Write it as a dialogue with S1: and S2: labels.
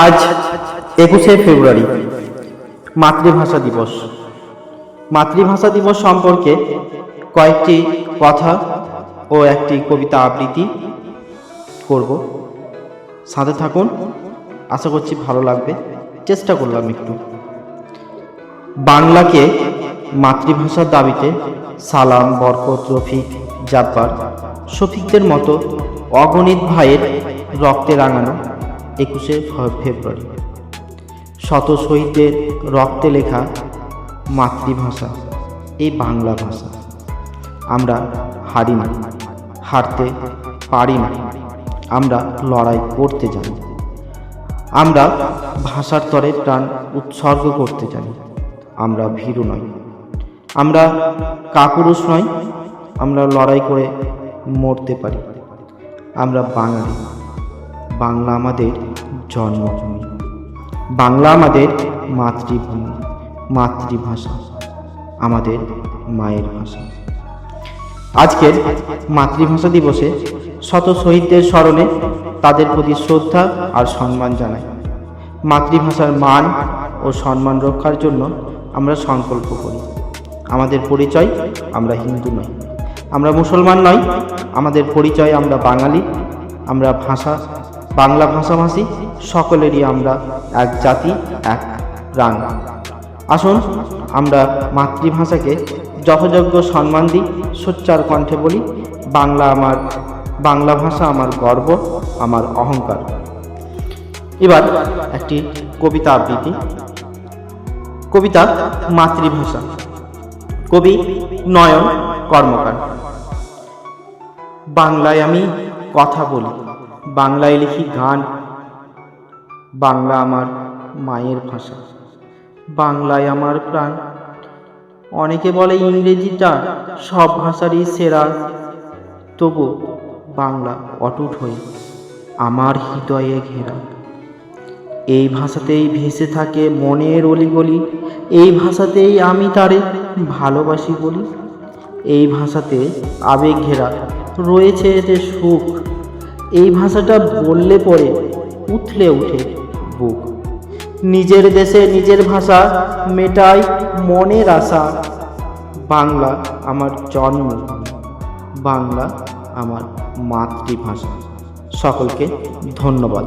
S1: আজ একুশে ফেব্রুয়ারি, মাতৃভাষা দিবস। মাতৃভাষা দিবস সম্পর্কে কয়েকটি কথা ও একটি কবিতা আবৃত্তি করব। সাথে থাকুন, আশা করছি ভালো লাগবে। চেষ্টা করলাম একটু। বাংলাকে মাতৃভাষার দাবিতে সালাম, বরকত, রফিক, জাব্বার, শফিকদের মতো অগণিত ভাইয়ের রক্তে রাঙানো একুশে ফেব্রুয়ারি। শত শহীদদের রক্তে লেখা মাতৃভাষা, এই বাংলা ভাষা। আমরা হারি না, হারতে পারি না। আমরা লড়াই করতে জানি। আমরা ভাষার তরে প্রাণ উৎসর্গ করতে জানি। আমরা ভীরু নই। আমরা কাপুরুষ নই। আমরা লড়াই করে মরতে পারি। আমরা বাঙালি। বাংলা আমাদের জন্মভূমি বাংলা আমাদের মাতৃভূমি, মাতৃভাষা, আমাদের মায়ের ভাষা। আজকের মাতৃভাষা দিবসে শত শহীদদের স্মরণে তাদের প্রতি শ্রদ্ধা আর সম্মান জানাই। মাতৃভাষার মান ও সম্মান রক্ষার জন্য আমরা সংকল্প করি। আমাদের পরিচয় আমরা হিন্দু নই। আমরা মুসলমান নই, আমাদের পরিচয় আমরা বাঙালি, আমরা ভাষা বাংলা ভাষাভাষী, সকলেরই আমরা এক জাতি, এক প্রাণ। আসুন, আমরা মাতৃভাষাকে যথাযোগ্য সম্মান দিই, সোচ্চার কণ্ঠে বলি, বাংলা আমার, বাংলা ভাষা আমার গর্ব, আমার অহংকার। এবার একটি কবিতা আবৃত্তি। কবিতা মাতৃভাষা। কবি নয়ন কর্মকার। বাংলায় আমি কথা বলি। বাংলায় লিখি গান। বাংলা আমার মায়ের ভাষা। বাংলায় আমার প্রাণ। অনেকে বলে ইংরেজিটা সব ভাষারই সেরা। তবু বাংলা অটুট হয়ে আমার হৃদয়ে ঘেরা। এই ভাষাতেই ভেসে থাকে মনের অলিগলি। এই ভাষাতেই আমি তারে ভালোবাসি বলি। এই ভাষাতে আবেগ ঘেরা রয়েছে এতে সুখ। এই ভাষাটা বললে পরে উথলে উঠে বুক। নিজের দেশে নিজের ভাষা মেটাই মনের আশা। বাংলা আমার জন্মভূমি বাংলা আমার মাতৃভাষা। সকলকে ধন্যবাদ।